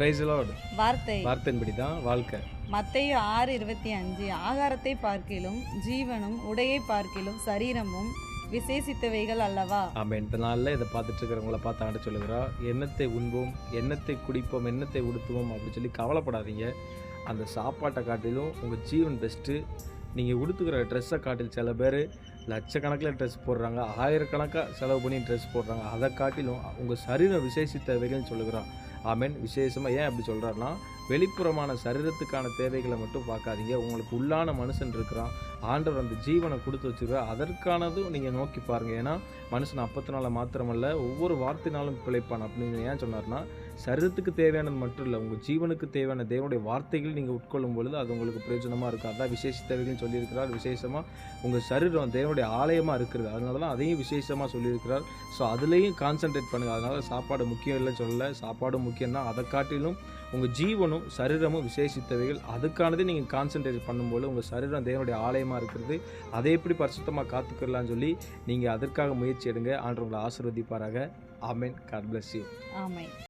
Price Lord வார்த்தை. வார்த்தையின்படி தான் வாழ்க்கை. மத்தேயு ஆறு இருபத்தி அஞ்சு. ஆகாரத்தை பார்க்கிலும் ஜீவனும் உடையை பார்க்கிலும் சரீரமும் விசேஷித்தவைகள் அல்லவா? ஆமாம் இந்த நாளில் இதை பார்த்துட்டு இருக்கிறவங்கள பார்த்து ஆண்டு சொல்லுகிறா எண்ணத்தை உண்போம் எண்ணத்தை குடிப்போம் எண்ணத்தை உடுத்துவோம் அப்படின்னு சொல்லி கவலைப்படாதீங்க. அந்த சாப்பாட்டை காட்டிலும் உங்கள் ஜீவன் பெஸ்ட்டு நீங்கள் உடுத்துக்கிற ட்ரெஸ்ஸை காட்டில் சில பேர் லட்சக்கணக்கில் ட்ரெஸ் போடுறாங்க ஆயிரக்கணக்காக செலவு பண்ணி ட்ரெஸ் போடுறாங்க. அதை காட்டிலும் உங்கள் சரீரம் விசேஷித்தவைகள்னு சொல்லுகிறான் ஆமென். விசேஷமாக ஏன் அப்படி சொல்கிறாருன்னா வெளிப்புறமான சரீரத்துக்கான தேவைகளை மட்டும் பார்க்காதீங்க. உங்களுக்கு உள்ளான மனுஷன் இருக்கிறான். ஆண்டவர் அந்த ஜீவனை கொடுத்து வச்சிருக்கார் அதற்கானதும் நீங்கள் நோக்கி பாருங்கள் ஏன்னா மனுஷன் அப்பத்தினால மாத்திரமல்ல ஒவ்வொரு வார்த்தைனாலும் பிழைப்பான். அப்படின்னு ஏன் சொன்னார்னா சரீரத்துக்கு தேவையானது மட்டும் இல்லை உங்கள் ஜீவனுக்கு தேவையான தேவனுடைய வார்த்தைகள் நீங்கள் உட்கொள்ளும் பொழுது அது உங்களுக்கு பிரயோஜனமாக இருக்கும் அதான் விசேஷ தேவைகள்னு சொல்லியிருக்கிறார். விசேஷமாக உங்கள் சரீரம் தேவனுடைய ஆலயமாக இருக்கிறது. அதனால தான் அதையும் விசேஷமாக சொல்லியிருக்கிறார். ஸோ அதுலேயும் கான்சென்ட்ரேட் பண்ணுங்கள் அதனால் சாப்பாடு முக்கியம் இல்லைன்னு சொல்லலை. சாப்பாடும் முக்கியம் தான் அதை காட்டிலும் உங்கள் ஜீவனும் சரீரமும் விசேஷித்தவைகள் அதுக்கானதே நீங்கள் கான்சென்ட்ரேட் பண்ணும்போது உங்கள் சரீரம் தேவனுடைய ஆலயமாக இருக்கிறது. அதை எப்படி பரிசுத்தமாக காத்துக்கலாம்னு சொல்லி நீங்கள் அதற்காக முயற்சி எடுங்க. ஆண்டவங்களை ஆசீர்வதிப்பாராக. ஆமேன். காட் பிளஸ் யூ ஆமை